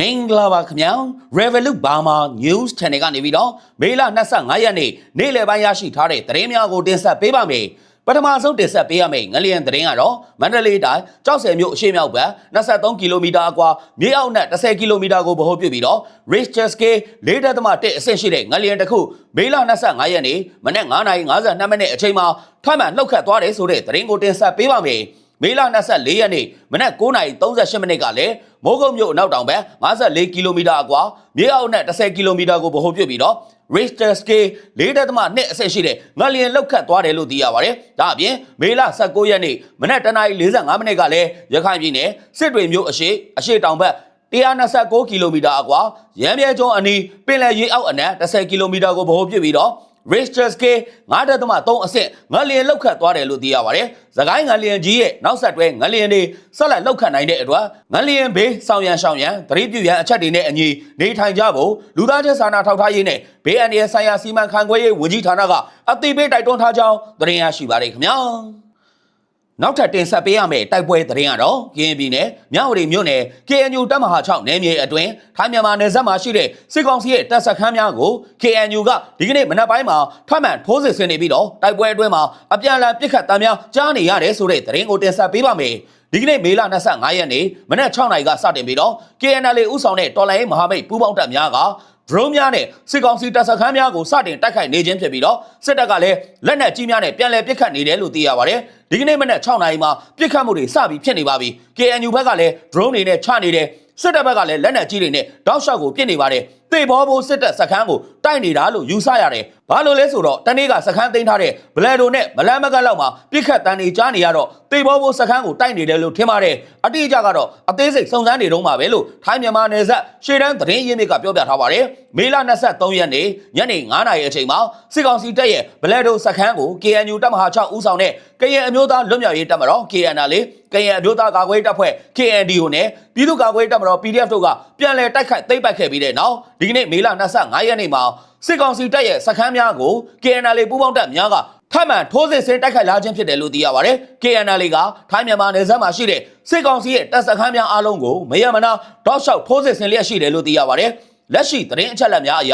မင်္ဂလာပါခင်ဗျာ Revolut Burma News Channel ကနေပြီးတော့မေလ25ရက်နေ့နေ့လယ်ပိုင်းရရှိထားတဲ့သတင်းများကိုတင်ဆက်ပေးပါမယ်ပထမဆုံးတင်ဆက်ပေးရမယ့်ငလျင်သတင်းကတော့မန္တလေးတိုင်းကြောက်စဲမြို့အရှေ့မြောက်ဘက်23ကီလိုမီတာအကွာမြေအောက်နဲ့10ကီလိုမီတာကိုဗဟိုပြုပြီးတော့ Richter scale 4.1အဆင့်ရှိတဲ့ငလျင်တစ်ခုမေလ25ရက်နေ့မနက်9:52မိနစ်အချိန်မှာထပ်မံလှုပ်ခတ်သွားတယ်ဆိုတဲ့သတင်းကိုတင်ဆက်ပေးပါမယ်မေလ24ရက်နေ့မနက်9:38မိနစ်ကလည်း မိုးကုတ်မြို့အနောက်တောင်ဘက်54ကီလိုမီတာအကွာမြေအောက်နဲ့10ကီလိုမီတာကိုဗဟိုပြုပြီးတော့ Richter scale 4.2အဆင့်ရှိတဲ့ငလျင်လောက်ခတ်သွားတယ်လို့သိရပါတယ်။ဒါအပြင်မေလ19ရက်နေ့မနက်တနာရီ45မိနစ်ကလည်းရခိုင်ပြည်နယ်စစ်တွေမြို့အရှိအရှိတောင်ဘက်129ကီလိုမီတာအကွာရမ်းမြဲကျွန်းအနီးပင်လယ်ရေအောက်အနက်10ကီလိုမီတာကိုဗဟိုပြုပြီးတော့ Richter scale 9.3အဆင့်ငလျင်လောက်ခတ်သွားတယ်လို့သိရပါတယ်။သခိုင်းငလျင်ကြီးရဲ့နောက်ဆက်တွဲငလျင်တွေဆက်လက်လောက်ခတ်နိုင်တဲ့အတွက်ငလျင်ဘေးဆောင်ရန်ရှောင်ရန်သတိပြုရန်အချက်တွေနဲ့အညီနေထိုင်ကြဖို့လူသားချင်းစာနာထောက်ထားရေးနဲ့ဘေးအန္တရာယ်ဆိုင်ရာစီမံခန့်ခွဲရေးဝန်ကြီးဌာနကအသိပေးတိုက်တွန်းထားကြောင်းသတင်းရရှိပါတယ်ခင်ဗျာ။ နောက်ထပ်တင်ဆက်ပေးရမယ့်တိုက်ပွဲသတင်းကတော့ကရင်ပြည်နယ်မြဝတီမြို့နယ် KNU တပ်မဟာ6နယ်မြေအတွင်းထိုင်းမြန်မာနယ်စပ်မှာရှိတဲ့စစ်ကောင်စီရဲ့တပ်စခန်းများကို KNU ကဒီကနေ့မနက်ပိုင်းမှာထပ်မံထိုးစစ်ဆင်နေပြီးတော့တိုက်ပွဲအတွင်းမှာအပြန်အလှန်ပစ်ခတ်တမ်းများကြားနေရတယ်ဆိုတဲ့သတင်းကိုတင်ဆက်ပေးပါမယ်။ဒီကနေ့မေလ25ရက်နေ့မနက်6နာရီကစတင်ပြီးတော့ KNL ဦးဆောင်တဲ့တော်လိုင်းမဟာမိတ်ပူးပေါင်းတပ်များက drone များနဲ့စစ်ကောင်စီတပ်စခန်းများကိုစတင်တိုက်ခိုက်နေခြင်းဖြစ်ပြီးတော့စစ်တပ်ကလည်းလက်နက်ကြီးများနဲ့ပြန်လည်ပစ်ခတ်နေတယ်လို့သိရပါတယ်။ဒီကနေ့မနက်6နာရီမှာပစ်ခတ်မှုတွေစပြီးဖြစ်နေပါပြီ။ KNU ဘက်ကလည်း drone တွေနဲ့ချနေတယ်။စစ်တပ်ဘက်ကလည်းလက်နက်ကြီးတွေနဲ့တောက်လျှောက်ကိုပစ်နေပါတယ်။တေဘောဘိုးစစ်တပ်စခန်းကို တိုက်နေတာလို့ယူဆရတယ်။ဘာလို့လဲဆိုတော့တနေ့ကစခန်းသိမ်းထားတဲ့ဘလယ်ဒိုနဲ့မလန်းမကတ်လောက်မှာပစ်ခတ်တန်းတွေကြားနေရတော့တေဘောဘိုးစခန်းကိုတိုက်နေတယ်လို့ထင်ပါတယ်။အတိအကျကတော့အသေးစိတ်စုံစမ်းနေတော့မှာပဲလို့ထိုင်းမြန်မာနယ်စပ်ရှေ့တန်းသတင်းရင်းမြစ်ကပြောပြထားပါတယ်။မေလ23ရက်နေ့ညနေ9:00နာရီအချိန်မှာစစ်ကောင်စီတပ်ရဲ့ဘလယ်ဒိုစခန်းကို KNU တပ်မဟာ6ဦးဆောင်တဲ့ကရင်အမျိုးသားလွတ်မြောက်ရေးတပ်မတော် KNL လေကရင်အမျိုးသားကာကွယ်ရေးတပ်ဖွဲ့ KNDO နဲ့ပြည်သူ့ကာကွယ်ရေးတပ်မတော် PDF တို့ကပြန်လည်တိုက်ခိုက်သိမ်းပိုက်ခဲ့ပြီးတဲ့နောက်ဒီကနေ့မေလ25ရက်နေ့မှာစစ်ကောင်စီတပ်ရဲ့စခန်းများကို KNL ပူးပေါင်းတပ်များကထပ်မံထိုးစစ်ဆင်တိုက်ခိုက်လာခြင်းဖြစ်တယ်လို့သိရပါတယ်။ KNL ကထိုင်းမြန်မာနယ်စပ်မှာရှိတဲ့စစ်ကောင်စီရဲ့တပ်စခန်းများအားလုံးကိုမရမနာတောက်လျှောက်ထိုးစစ်ဆင်လျက်ရှိတယ်လို့သိရပါတယ်။လက်ရှိသတင်းအချက်အလက်များအရ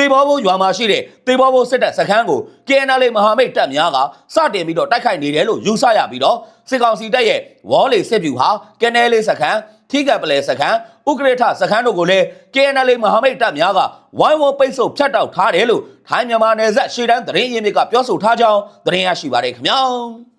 တေဘောဘိုးရွာမှာရှိတဲ့တေဘောဘိုးစစ်တပ်စခန်းကို KNL မဟာမိတ်တပ်များကစတင်ပြီးတော့တိုက်ခိုက်နေတယ်လို့ယူဆရပြီးတော့စစ်ကောင်စီတပ်ရဲ့ဝေါ်လီစစ်ဗျူဟာကနဲလေးစခန်းထိကပ်ပလဲစခန်းဥက္ကရထစခန်းတို့ကိုလည်း KNL မဟာမိတ်တပ်များကဝိုင်းဝန်းပိတ်ဆို့ဖြတ်တောက်ထားတယ်လို့ထိုင်းမြန်မာနယ်စပ်ရှေ့တန်းသတင်းရင်းမြစ်ကပြောဆိုထားကြောင်းသတင်းရရှိပါတယ်ခင်ဗျာ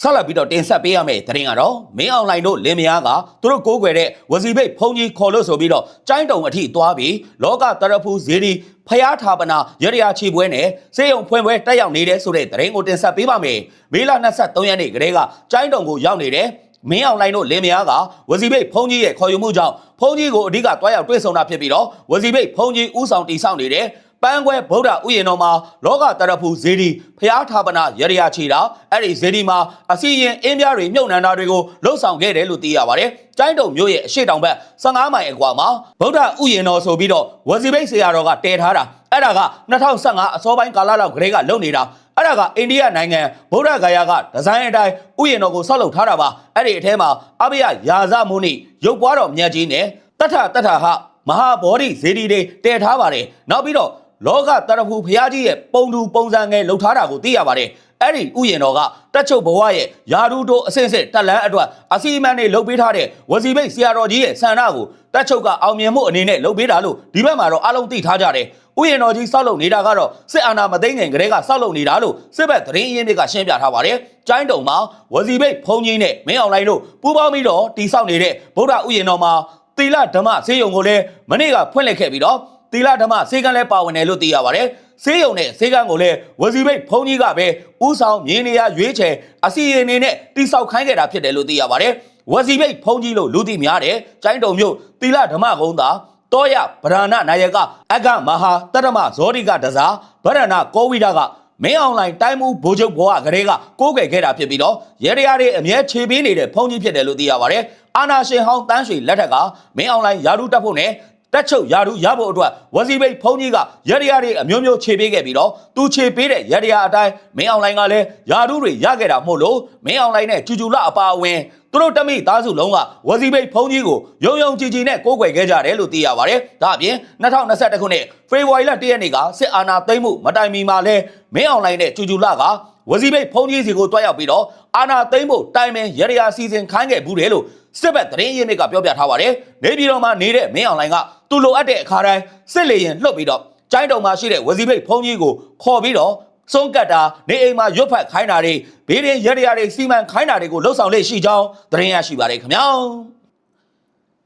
ဆက်လက်ပြီးတော့တင်ဆက်ပေးရမယ့်သတင်းကတော့မင်းအောင်လှိုင်တို့လင်မယားကသူတို့ကိုးကွယ်တဲ့ဝစီဘိတ်ဖုန်ကြီးခေါ်လို့ဆိုပြီးတော့ကျိုင်းတုံအထိသွားပြီးလောကတရဖူးဇေဒီဖျားထာပနာရရချီပွဲနဲ့စေယုံဖွင့်ပွဲတက်ရောက်နေတဲ့ဆိုတဲ့သတင်းကိုတင်ဆက်ပေးပါမယ်မေလ23ရက်နေ့ကတည်းကကျိုင်းတုံကိုရောက်နေတယ်မင်းအောင်လှိုင်တို့လင်မယားကဝစီဘိတ်ဖုန်ကြီးရဲ့ခေါ်ယူမှုကြောင့်ဖုန်ကြီးကိုအဓိကတွားရောက်တွေ့ဆုံတာဖြစ်ပြီးတော့ဝစီဘိတ်ဖုန်ကြီးဥဆောင်တီဆောင်နေတယ် ပန်းခွဲဗုဒ္ဓဥယျာဉ်တော်မှာလောကတရဖူဇေဒီဖျားထာပနာရရချီတာအဲ့ဒီဇေဒီမှာအစီရင်အင်းပြားတွေမြုပ်နှံတာတွေကိုလှုပ်ဆောင်ခဲ့တယ်လို့သိရပါတယ်။ကျိုင်းတုံမြို့ရဲ့အရှိတောင်ဘက်15မိုင်အကွာမှာဗုဒ္ဓဥယျာဉ်တော်ဆိုပြီးတော့ဝစီဘိတ်ဆရာတော်ကတည်ထားတာအဲ့ဒါက2015အစောပိုင်းကာလလောက်ကလေးကလုပ်နေတာအဲ့ဒါကအိန္ဒိယနိုင်ငံဗုဒ္ဓဂါယာကဒီဇိုင်းအတိုင်းဥယျာဉ်တော်ကိုဆောက်လုပ်ထားတာပါအဲ့ဒီအထဲမှာအဘိယယာဇမုနိရုပ်ပွားတော်မြတ်ကြီးနဲ့တထတထဟမဟာဘောဓိဇေဒီတွေတည်ထားပါတယ်နောက်ပြီးတော့ လောကတရဖူဘုရားကြီးရဲ့ပုံတူပုံစံငယ်လှုပ်ထားတာကိုသိရပါတယ်အဲ့ဒီဥယျာဉ်တော်ကတက်ချုပ်ဘဝရဲ့ယာရုတိုးအစင်စစ်တက်လန်းအတွက်အစီအမံတွေလုပ်ပေးထားတဲ့ဝစီဘိတ်ဆရာတော်ကြီးရဲ့ဆန္ဒကိုတက်ချုပ်ကအောင်မြင်မှုအနေနဲ့လုပ်ပေးတာလို့ဒီဘက်မှာတော့အလုံးသိထားကြတယ်ဥယျာဉ်တော်ကြီးဆောက်လုပ်နေတာကတော့စစ်အာဏာမသိမ်းခင်ကတည်းကဆောက်လုပ်နေတာလို့စစ်ဘက်သတင်းရင်းမြစ်ကရှင်းပြထားပါတယ်။ကျိုင်းတုံမှာဝစီဘိတ်ဖုံကြီးနဲ့မင်းအောင်လိုင်းတို့ပူးပေါင်းပြီးတော့တိဆောက်နေတဲ့ဗုဒ္ဓဥယျာဉ်တော်မှာသီလဓမ္မဆေးရုံကိုလည်းမနေ့ကဖွင့်လှစ်ခဲ့ပြီးတော့ သီလဓမ္မဆေးကန်းလည်းပါဝင်တယ်လို့သိရပါတယ်။ဆေးရုံနဲ့ဆေးကန်းကိုလည်းဝစီဘိတ်ဖုံကြီးကပဲဥဆောင်မြင်းနေရရွေးချယ်အစီအရင်နဲ့တိဆောက်ခိုင်းခဲ့တာဖြစ်တယ်လို့သိရပါတယ်။ဝစီဘိတ်ဖုံကြီးလို့လူသိများတယ်။ကျိုင်းတုံမြို့သီလဓမ္မကုန်းသာတောရဗရဏနာယကအကမဟာတရမဇောတိကတစားဗရဏကောဝိဒကမင်းအောင်လိုင်းတိုင်းမှုဘိုးချုပ်ဘဝကလေးကကိုးကွယ်ခဲ့တာဖြစ်ပြီးတော့ရဲရရတွေအမြဲခြေပေးနေတဲ့ဖုန်ကြီးဖြစ်တယ်လို့သိရပါတယ်။အာနာရှင်ဟောင်းတန်းရွှေလက်ထက်ကမင်းအောင်လိုင်းယာရုတက်ဖို့နဲ့ တက်ချုပ်ယာရုရဖို့အတွက်ဝစီဘိတ်ဖုန်ကြီးကရရရတွေအမျိုးမျိုးခြေပေးခဲ့ပြီးတော့သူခြေပေးတဲ့ရရရအတိုင်းမင်းအောင်လိုင်းကလည်းယာရုတွေရခဲ့တာမို့လို့မင်းအောင်လိုင်းနဲ့ကျူကျူလအပါအဝင်သူတို့တမိသားစုလုံးကဝစီဘိတ်ဖုန်ကြီးကိုယုံယုံကြည်ကြည်နဲ့ကိုးကွယ်ခဲ့ကြတယ်လို့သိရပါတယ်ဒါအပြင်2021ခုနှစ်ဖေဖော်ဝါရီလ1ရက်နေ့ကစစ်အာဏာသိမ်းမှုမတိုင်မီမှာလဲမင်းအောင်လိုင်းနဲ့ကျူကျူလကဝစီဘိတ်ဖုန်ကြီးစီကိုတွားရောက်ပြီးတော့အာဏာသိမ်းဖို့တိုင်ပင်ရရရစီစဉ်ခိုင်းခဲ့ဘူးတယ်လို့ စစ်ဘက်သတင်းရင်းမြစ်ကပြောပြထားပါတယ်နေပြည်တော်မှာနေတဲ့မင်းအောင်လိုင်းကသူ့လိုအပ်တဲ့အခါတိုင်းစစ်လေရင်လှုပ်ပြီးတော့ကျိုင်းတုံမှာရှိတဲ့ဝစီဘိတ်ဖုန်ကြီးကိုခေါ်ပြီးတော့စုံကတ်တာနေအိမ်မှာရွတ်ဖက်ခိုင်းတာတွေဘေးရင်ရရရတွေစီမံခိုင်းတာတွေကိုလှုပ်ဆောင်လေးရှိကြောင်းသတင်းရရှိပါတယ်ခင်ဗျာ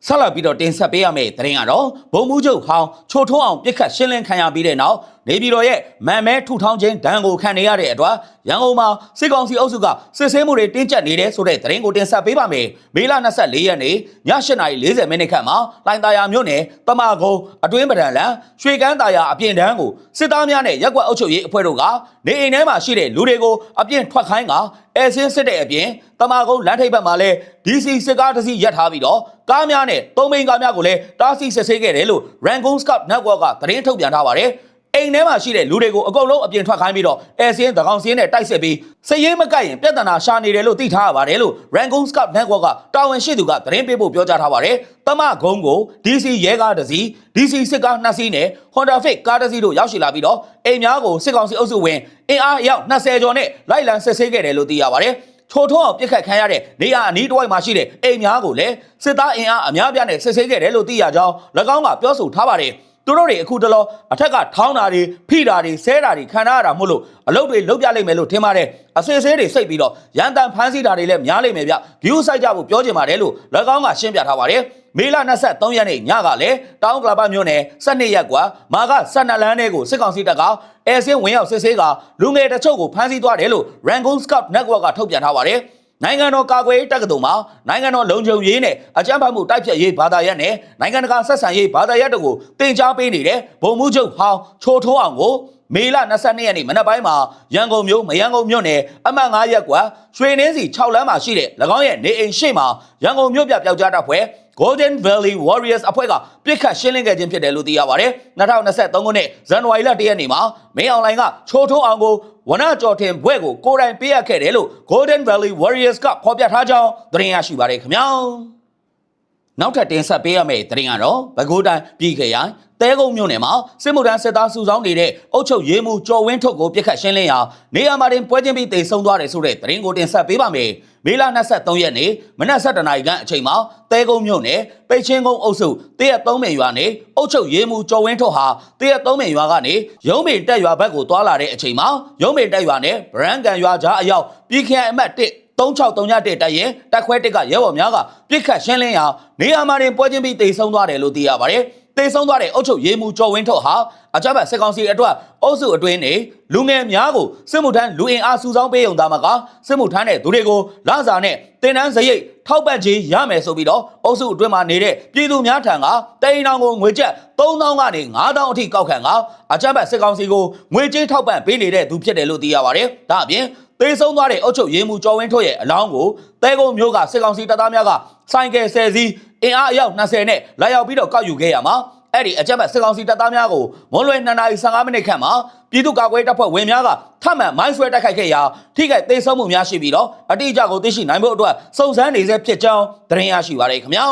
ဆက်လက်ပြီးတော့တင်ဆက်ပေးရမယ့်သတင်းကတော့ဘုံမှုချုပ်ဟောင်းချိုထုံးအောင်ပြစ်ခတ်ရှင်းလင်းခံရပြီးတဲ့နောက်နေပြည်တော်ရဲ့မန်မဲထူထောင်ခြင်းဒဏ်ကိုခံနေရတဲ့အတွက်ရန်ကုန်မှာစစ်ကောင်စီအုပ်စုကစစ်ဆေးမှုတွေတင်းကျပ်နေတယ်ဆိုတဲ့သတင်းကိုတင်ဆက်ပေးပါမယ်။မေလ24ရက်နေ့ည8:40မိနစ်ခန့်မှာလိုင်တာယာမြို့နယ်တမကုန်းအတွင်းပဒံလန်ရွှေကန်းတာယာအပြင်တန်းကိုစစ်သားများနဲ့ရက်ကွက်အုပ်ချုပ်ရေးအဖွဲ့တို့ကနေအိမ်ထဲမှာရှိတဲ့လူတွေကိုအပြင်ထွက်ခိုင်းက အဲဆင်းစစ်တဲ့အပြင်တမကုန်းလမ်းထိပ်ဘက်မှာလဲ DC စစ်ကားတစ်စီးရပ်ထားပြီးတော့ကားများနဲ့သုံးမိန်ကားများကိုလည်းတားဆီးစစ်ဆေးခဲ့တယ်လို့ Rangoon Scout Network ကသတင်းထုတ်ပြန်ထားပါတယ်။ အိမ်ထဲမှာရှိတဲ့လူတွေကိုအကုန်လုံးအပြင်ထွက်ခိုင်းပြီးတော့အဲစင်းတကောင်စင်းနဲ့တိုက်ဆက်ပြီးစည်ရေးမကတ်ရင်ပြဿနာရှာနေတယ်လို့သိထားရပါတယ်လို့ Rangoon Scout Network ကတာဝန်ရှိသူကသတင်းပေးဖို့ပြောကြားထားပါတယ်။တမကုန်းကို DC ရဲကားတစ်စီး DC စစ်ကားနှစ်စီးနဲ့ Honda Fit ကားတစ်စီးတို့ရောက်ရှိလာပြီးတော့အိမ်များကိုစစ်ကောင်စီအုပ်စုဝင်အင်အားအယောက်20ကျော်နဲ့လိုက်လံစစ်ဆေးခဲ့တယ်လို့သိရပါတယ်။ထိုထုံးအောင်ပြစ်ခတ်ခံရတဲ့နေရာအနီးတစ်ဝိုက်မှာရှိတဲ့အိမ်များကိုလည်းစစ်သားအင်အားအများပြားနဲ့စစ်ဆေးခဲ့တယ်လို့သိရကြောင်း၎င်းကပြောဆိုထားပါတယ်။ သူတို့တွေအခုတလောအထက်ကထောင်းတာတွေဖိတာတွေဆဲတာတွေခံရတာမို့လို့အလုပ်တွေလုပ်ပြလိုက်မယ်လို့ထင်ပါတယ်။အစစ်ဆေးတွေစိတ်ပြီးတော့ရန်တန်ဖမ်းဆီးတာတွေလည်းများလိမ့်မယ်ဗျ။ view site ကြဖို့ပြောချင်ပါတယ်လို့၎င်းကရှင်းပြထားပါတယ်။မေလ23ရက်နေ့ညကလည်းတောင်ကလပမြို့နယ်12ရက်ကွာမာက12လမ်းထဲကိုစစ်ကောင်စီတပ်ကအဲဆင်းဝင်ရောက်စစ်ဆေးကလူငယ်တချို့ကိုဖမ်းဆီးသွားတယ်လို့ Rangoon Scout Network ကထုတ်ပြန်ထားပါတယ်။ နိုင်ငံတော်ကာကွယ်ရေးတက္ကသိုလ်မှာနိုင်ငံတော်လုံခြုံရေးနဲ့အကြမ်းဖက်မှုတိုက်ဖျက်ရေးဘာသာရပ်နဲ့နိုင်ငံတကာဆက်ဆံရေးဘာသာရပ်တို့ကိုတင် जा ပေးနေတဲ့ဗိုလ်မှူးချုပ်ဟောင်းချိုထိုးအောင်ကိုမေလ22ရက်နေ့မနက်ပိုင်းမှာရန်ကုန်မြို့မရန်ကုန်မြို့နယ်အမှတ်9ရပ်ကွာရွှေနှင်းစီ6လမ်းမှာရှိတဲ့၎င်းရဲ့နေအိမ်ရှိမှာရန်ကုန်မြို့ပြပျောက်ကြားတပ်ဖွဲ့ Golden Valley Warriors အဖွဲ့ကပြစ်ခတ်ရှင်းလင်းခဲ့ခြင်းဖြစ်တယ်လို့သိရပါတယ်။2023ခုနှစ်ဇန်နဝါရီလ1ရက်နေ့မှာမင်းအွန်လိုင်းကချိုးထိုးအောင်ကိုဝနကြော်တင်ဘွဲ့ကိုကိုယ်တိုင်ပေးအပ်ခဲ့တယ်လို့ Golden Valley Warriors ကဖော်ပြထားကြောင်းသတင်းရရှိပါတယ်ခင်ဗျာ။နောက်ထပ်တင်ဆက်ပေးရမယ့်သတင်းကတော့ပဲခူးတိုင်းပြည်ခရိုင် တဲကုန်းမြို့နယ်မှာစစ်မှုထမ်းစစ်သားစုဆောင်းနေတဲ့အုပ်ချုပ်ရေးမှူးကျော်ဝင်းထုတ်ကိုပြစ်ခတ်ရှင်းလင်းရာနေရာမှာတင်ပွဲချင်းပြီးတိတ်ဆုံးသွားတယ်ဆိုတဲ့သတင်းကိုတင်ဆက်ပေးပါမယ်။မေလ23ရက်နေ့မနက်7:00နာရီခန့်အချိန်မှာတဲကုန်းမြို့နယ်ပိတ်ချင်းကုန်းအုပ်စုတရက်3မိန်ရွာနေအုပ်ချုပ်ရေးမှူးကျော်ဝင်းထုတ်ဟာတရက်3မိန်ရွာကနေရုံးမေတက်ရွာဘက်ကိုသွားလာတဲ့အချိန်မှာရုံးမေတက်ရွာနဲ့ဗရန်ကန်ရွာကြားအရောက်ပြည်ခရိုင်အမှတ်1 3631တက်ရင်တက်ခွဲတစ်ကရဲဘော်များကပြစ်ခတ်ရှင်းလင်းရာနေရာမှာတင်ပွဲချင်းပြီးတိတ်ဆုံးသွားတယ်လို့သိရပါတယ်။ တိတ်ဆုံးသွားတဲ့အုပ်ချုပ်ရေးမှူးကျော်ဝင်းထုတ်ဟာအကြမ်းဖက်စစ်ကောင်စီအတွက်အုပ်စုအတွင်းနေလူငယ်များကိုစစ်မှုထမ်းလူအင်အားစုဆောင်းပေးုံသားမှာကစစ်မှုထမ်းတဲ့သူတွေကိုလစာနဲ့တင်တန်းစရိတ်ထောက်ပံ့ခြင်းရမယ်ဆိုပြီးတော့အုပ်စုအတွင်းမှာနေတဲ့ပြည်သူများထံကတိန်အောင်ကိုငွေကျပ်3000ကနေ9000အထိကောက်ခံကအကြမ်းဖက်စစ်ကောင်စီကိုငွေကြေးထောက်ပံ့ပေးနေတဲ့သူဖြစ်တယ်လို့သိရပါတယ်။ဒါအပြင်သေဆုံးသွားတဲ့အုပ်ချုပ်ရေးမှူးကျော်ဝင်းထွတ်ရဲ့အလောင်းကိုတဲကုန်းမျိုးကစစ်ကောင်စီတပ်သားများကစိုင်းကယ်ဆယ်စီး အင်အားအယောက်20နဲ့လာရောက်ပြီးတော့ကောက်ယူခဲ့ရမှာအဲ့ဒီအကြမ်းဖက်စစ်ကောင်စီတပ်သားများကိုမွန်လွယ်2နာရီ15မိနစ်ခန့်မှာပြည်သူ့ကာကွယ်တပ်ဖွဲ့ဝင်များကထပ်မံမိုင်းဆွဲတိုက်ခိုက်ခဲ့ရာထိခိုက်သေဆုံးမှုများရှိပြီးတော့အတိအကျကိုသိရှိနိုင်ဖို့အတွက်စုံစမ်းနေဆဲဖြစ်ကြောင်းသတင်းရရှိပါရခင်ဗျာ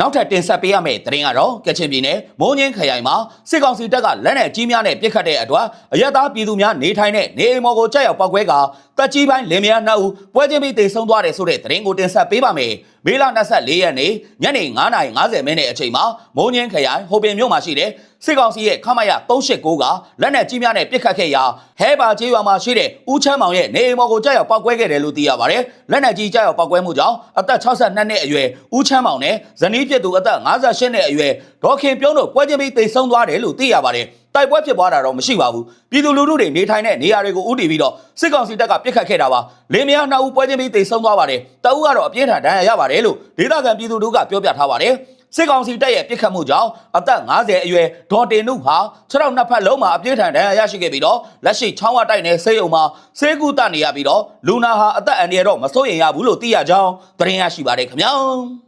နောက်ထပ်တင်ဆက်ပေးရမယ့်သတင်းကတော့ကချင်ပြည်နယ်မိုးငင်းခရိုင်မှာစစ်ကောင်စီတပ်ကလက်နက်ကြီးများနဲ့ပစ်ခတ်တဲ့အတွက်အရက်သားပြည်သူများနေထိုင်တဲ့နေအိမ်မော်ကိုကြောက်ရောက်ပောက်ကွဲကတက်ကြီးပိုင်းလင်မယားနှစ်ဦးပွဲချင်းပြီးတေဆုံးသွားတယ်ဆိုတဲ့သတင်းကိုတင်ဆက်ပေးပါမယ်။ မေလ24ရက်နေ့ညနေ9:50မိနစ်အချိန်မှာမိုးငင်းခရိုင်ဟိုပင်မြို့မှာရှိတဲ့စစ်ကောင်စီရဲ့ခမရ389ကလက်နက်ကြီးများနဲ့ပစ်ခတ်ခဲ့ရာဟဲပါကျေးရွာမှာရှိတဲ့ဦးချမ်းမောင်ရဲ့နေအိမ်မော်ကိုကြောက်ရောက်ပောက်ကွဲခဲ့တယ်လို့သိရပါတယ်။လက်နက်ကြီးကြောက်ရောက်ပောက်ကွဲမှုကြောင့်အသက်62နှစ်အရွယ်ဦးချမ်းမောင်နဲ့ဇနီးဖြစ်သူအသက်58နှစ်အရွယ်ဒေါခင်ပြုံးတို့ပွဲချင်းပြီးတေဆုံးသွားတယ်လို့သိရပါတယ်။ တိုက်ပွဲဖြစ်ပွားတာတော့မရှိပါဘူးပြည်သူလူထုတွေနေထိုင်တဲ့နေရာတွေကိုဥတီပြီးတော့စစ်ကောင်စီတပ်ကပြစ်ခတ်ခဲ့တာပါလင်းမယားနှစ်ဦးပွဲချင်းပြီးတိတ်ဆုံးသွားပါတယ်တအုပ်ကတော့အပြင်းထန်ဒဏ်ရာရပါတယ်လို့ဒေသခံပြည်သူတို့ကပြောပြထားပါတယ်စစ်ကောင်စီတပ်ရဲ့ပြစ်ခတ်မှုကြောင့်အသက်50အရွယ်ဒေါ်တင်နုဟာခြေထောက်နှစ်ဖက်လုံးမှာအပြင်းထန်ဒဏ်ရာရရှိခဲ့ပြီးတော့လက်ရှိချောင်းဝတိုက်နယ်ဆေးရုံမှာဆေးကုသနေရပြီးတော့လူနာဟာအသက်အန္တရာယ်တော့မစိုးရိမ်ရဘူးလို့သိရကြောင်းသတင်းရရှိပါတယ်ခင်ဗျာ